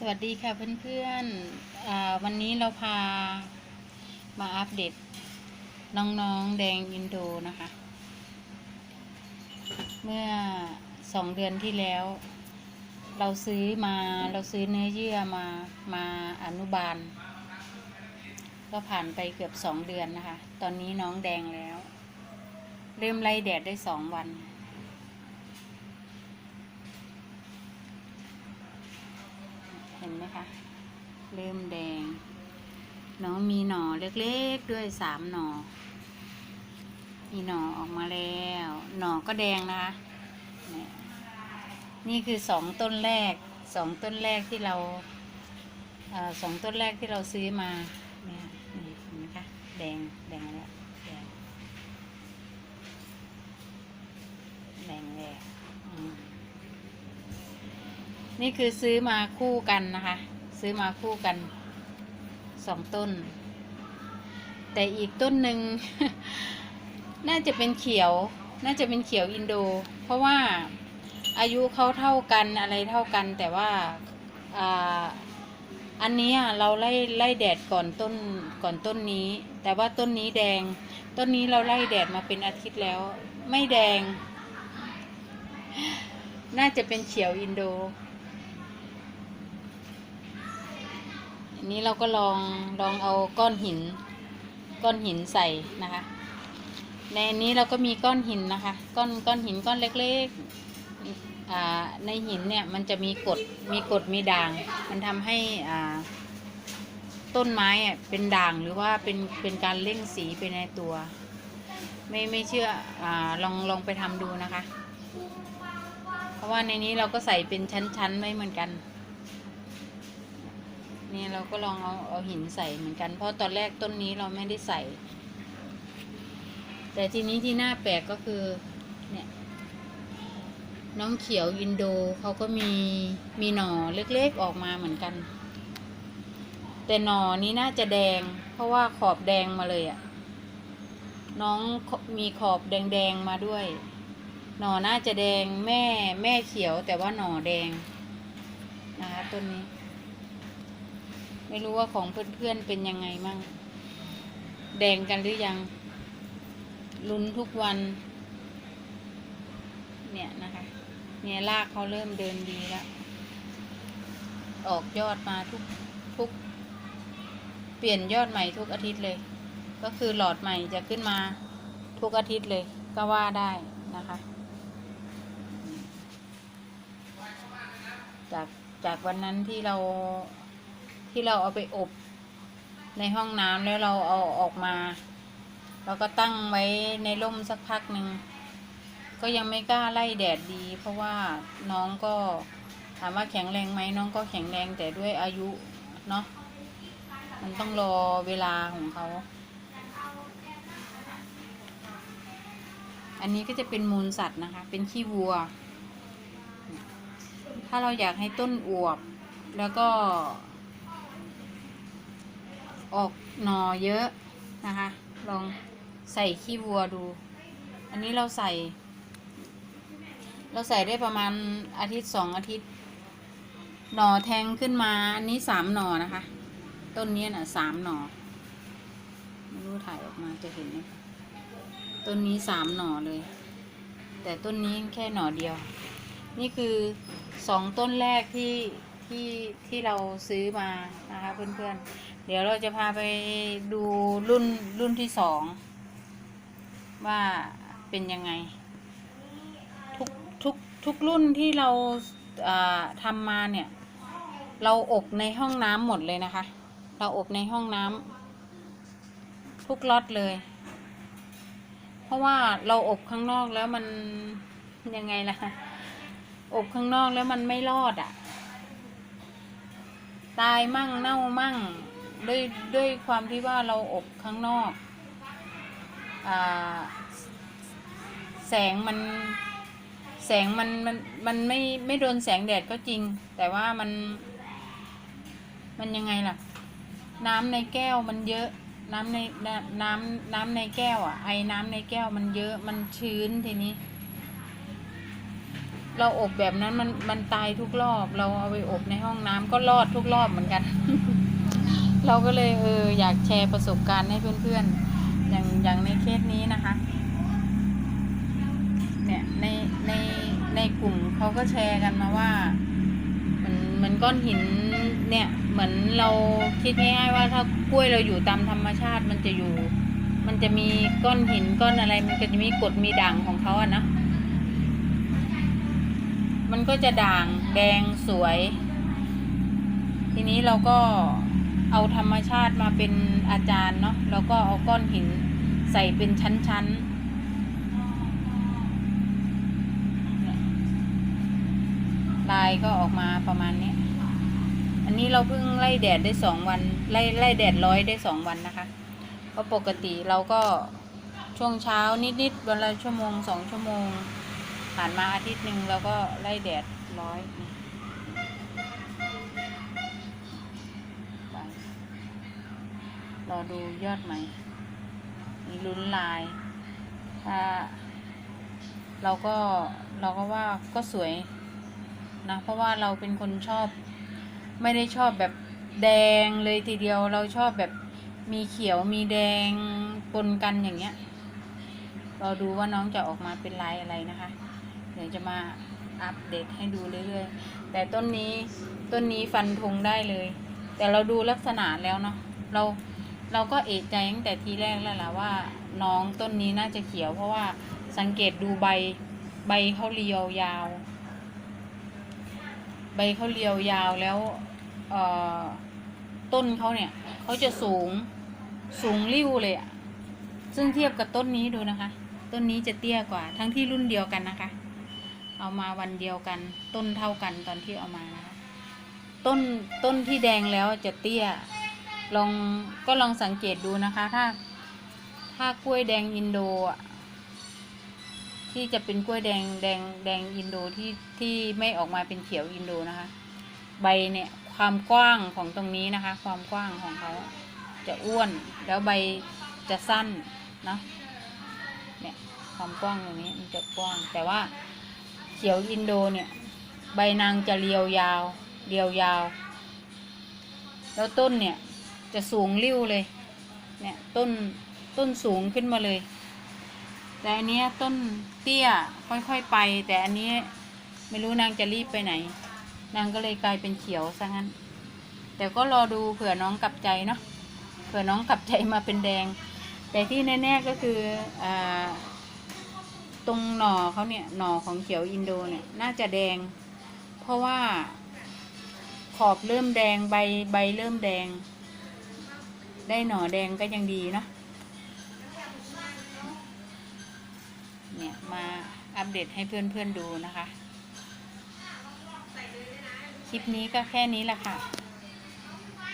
สวัสดีค่ะเพื่อนๆอ่าวันนี้เราพามาอัปเดตน้องๆแดงอินโดนะคะ เมื่อสองเดือนที่แล้ว เราซื้อมาเราซื้อเนื้อเยื่อมามาอนุบาล ก็ผ่านไปเกือบสองเดือนนะคะ ตอนนี้น้องแดงแล้ว เริ่มไล่แดดได้สองวัน เห็ นไหมคะ เริ่มแดง น้องมีหน่อเล็กๆด้วยสามหน่อ มีหน่อออกมาแล้ว หน่อก็แดงนะคะนี่คือสองต้นแรกสองต้นแรกที่เราสองต้นแรกที่เราซื้อมาเนี่ยนี่เห็นไหมคะแดงแดงแล้วแดงแดงแล้ว นี่คือซื้อมาคู่กันนะคะ ซื้อมาคู่กันสองต้น แต่อีกต้นหนึ่ง น่าจะเป็นเขียว น่าจะเป็นเขียวอินโด เพราะว่าอายุเขาเท่ากันอะไรเท่ากัน แต่ว่าอันนี้เราไล่ไล่แดดก่อนต้นก่อนต้นนี้ แต่ว่าต้นนี้แดง ต้นนี้เราไล่แดดมาเป็นอาทิตย์แล้ว ไม่แดง น่าจะเป็นเขียวอินโด นี้เราก็ลองลองเอาก้อนหิน ก้อนหินใส่นะคะ ในนี้เราก็มีก้อนหินนะคะ ก้อนก้อนหินก้อนเล็กๆอ่าในหินเนี่ยมันจะมีกดมีกดมีด่าง มันทำให้อ่าต้นไม้อะเป็นด่างหรือว่าเป็นเป็นการเล่งสีไปในตัว ไม่ไม่เชื่ออ่าลองลองไปทำดูนะคะ เพราะว่าในนี้เราก็ใส่เป็นชั้นๆไว้เหมือนกัน นี่เราก็ลองเอาเอาหินใส่เหมือนกัน เพราะตอนแรกต้นนี้เราไม่ได้ใส่ แต่ทีนี้ที่น่าแปลกก็คือ เนี่ย น้องเขียวอินโดเขาก็มีมีหน่อเล็กๆออกมาเหมือนกัน แต่หน่อนี้น่าจะแดง เพราะว่าขอบแดงมาเลยอะ่ะน้องมีขอบแดงๆมาด้วย หน่อน่าจะแดงแม่แม่เขียวแต่ว่าหน่อแดงนะคะต้นนี้ ไม่รู้ว่าของเพื่อนๆเป็นยังไงมั่ง แดงกันหรือยัง ลุ้นทุกวัน เนี่ยนะคะ เนี่ยรากเขาเริ่มเดินดีแล้ว ออกยอดมาทุกทุก เปลี่ยนยอดใหม่ทุกอาทิตย์เลย ก็คือหลอดใหม่จะขึ้นมาทุกอาทิตย์เลย ก็ว่าได้นะคะ จากจากวันนั้นที่เรา ที่เราเอาไปอบในห้องน้ำแล้วเราเอาออกมา เราก็ตั้งไว้ในร่มสักพักหนึ่งก็ยังไม่กล้าไล่แดดดี เพราะว่าน้องก็ถามว่าแข็งแรงไหมน้องก็แข็งแรงแต่ด้วยอายุเนาะมันต้องรอเวลาของเขา อันนี้ก็จะเป็นมูลสัตว์นะคะ เป็นขี้วัว ถ้าเราอยากให้ต้นอวบ แล้วก็ ออกหน่อเยอะนะคะ ลองใส่ขี้วัวดู อันนี้เราใส่ เราใส่ได้ประมาณอาทิตย์สองอาทิตย์ หน่อแทงขึ้นมา อันนี้สามหน่อนะคะ ต้นนี้น่ะสามหน่อไม่รู้ถ่ายออกมาจะเห็นไหมต้นนี้สามหน่อเลย แต่ต้นนี้แค่หน่อเดียว นี่คือสองต้นแรกที่ ที่ที่เราซื้อมานะคะเพื่อนๆ เดี๋ยวเราจะพาไปดูรุ่นรุ่นที่สองว่าเป็นยังไง ทุกทุกทุกรุ่นที่เราอ่าทำมาเนี่ย เราอบในห้องน้ำหมดเลยนะคะ เราอบในห้องน้ำทุกล็อตเลย เพราะว่าเราอบข้างนอกแล้วมันยังไงล่ะอบข้างนอกแล้วมันไม่รอดอะ่ะ ตายมั่งเน่ามั่ง ด้วยด้วยความที่ว่าเราอบข้างนอกอ่าแสงมันแสงมันมันมันไม่ไม่โดนแสงแดดก็จริง แต่ว่ามัน มันยังไงล่ะ น้ำในแก้วมันเยอะ น้ำในน้ำน้ำน้ำในแก้วอะไอ้น้ำในแก้วมันเยอะมันชื้นทีนี้ เราอบแบบนั้นมันมันตายทุกรอบ เราเอาไปอบในห้องน้ำก็รอดทุกรอบเหมือนกัน เราก็เลยเอออยากแชร์ประสบการณ์ให้เพื่อนๆ อย่างอย่างในเคสนี้นะคะ เนี่ยในในในกลุ่มเขาก็แชร์กันมาว่าเหมือนเหมือนก้อนหินเนี่ยเหมือนเราคิดง่ายๆว่าถ้ากล้วยเราอยู่ตามธรรมชาติมันจะอยู่ มันจะมีก้อนหินก้อนอะไร มันก็จะมีกรดมีด่างของเขาอะนะ มันก็จะด่างแดงสวย ทีนี้เราก็เอาธรรมชาติมาเป็นอาจารย์เนาะแล้วก็เอาก้อนหินใส่เป็นชั้นๆลายก็ออกมาประมาณนี้ อันนี้เราเพิ่งไล่แดดได้สองวัน ไล่ไล่แดดร้อยได้สองวันนะคะ เพราะปกติเราก็ช่วงเช้านิดๆวันละชั่วโมงสองชั่วโมง ผ่านมาอาทิตย์หนึ่งเราก็ไล่แดดร้อยไปรอดูยอดไหมนี่ลุ้นลายถ้าเราก็เราก็ว่าก็สวยนะ เพราะว่าเราเป็นคนชอบ ไม่ได้ชอบแบบแดงเลยทีเดียวเราชอบแบบมีเขียวมีแดงปนกันอย่างเงี้ย เราดูว่าน้องจะออกมาเป็นลายอะไรนะคะ เดี๋ยวจะมาอัปเดตให้ดูเรื่อยๆ แต่ต้นนี้ต้นนี้ฟันธงได้เลย แต่เราดูลักษณะแล้วเนาะเราเราก็เอะใจตั้งแต่ทีแรกแล้วล่ะว่า น้องต้นนี้น่าจะเขียว เพราะว่าสังเกตดูใบใบเขาเรียวยาว ใบเขาเรียวยาวแล้วเอ่อต้นเขาเนี่ยเขาจะสูงสูงริ้วเลยอะซึ่งเทียบกับต้นนี้ดูนะคะ ต้นนี้จะเตี้ยกว่าทั้งที่รุ่นเดียวกันนะคะ เอามาวันเดียวกัน ต้นเท่ากันตอนที่เอามานะคะต้นต้นที่แดงแล้วจะเตี้ย ลองก็ลองสังเกตดูนะคะ ถ้า ถ้ากล้วยแดงอินโดที่จะเป็นกล้วยแดงแดงแดงอินโดที่ที่ไม่ออกมาเป็นเขียวอินโดนะคะ ใบเนี่ยความกว้างของตรงนี้นะคะ ความกว้างของเขาจะอ้วนแล้วใบจะสั้นนะเนี่ยความกว้างตรงนี้มันจะกว้างแต่ว่า เขียวอินโดเนี่ย ใบนางจะเรียวยาว เรียวยาว แล้วต้นเนี่ย จะสูงริ้วเลย เนี่ยต้นต้นสูงขึ้นมาเลย แต่อันนี้ต้นเตี้ยค่อยๆไป แต่อันนี้ไม่รู้นางจะรีบไปไหน นางก็เลยกลายเป็นเขียวซะงั้น แต่ก็รอดูเผื่อน้องกลับใจเนาะเผื่อน้องกลับใจมาเป็นแดง แต่ที่แน่ๆก็คืออ่า ตรงหน่อเขาเนี่ยหน่อของเขียวอินโดเนี่ยน่าจะแดง เพราะว่าขอบเริ่มแดงใบใบเริ่มแดง ได้หน่อแดงก็ยังดีเนาะเนี่ยมาอัปเดตให้เพื่อนๆดูนะคะ คลิปนี้ก็แค่นี้แหละค่ะ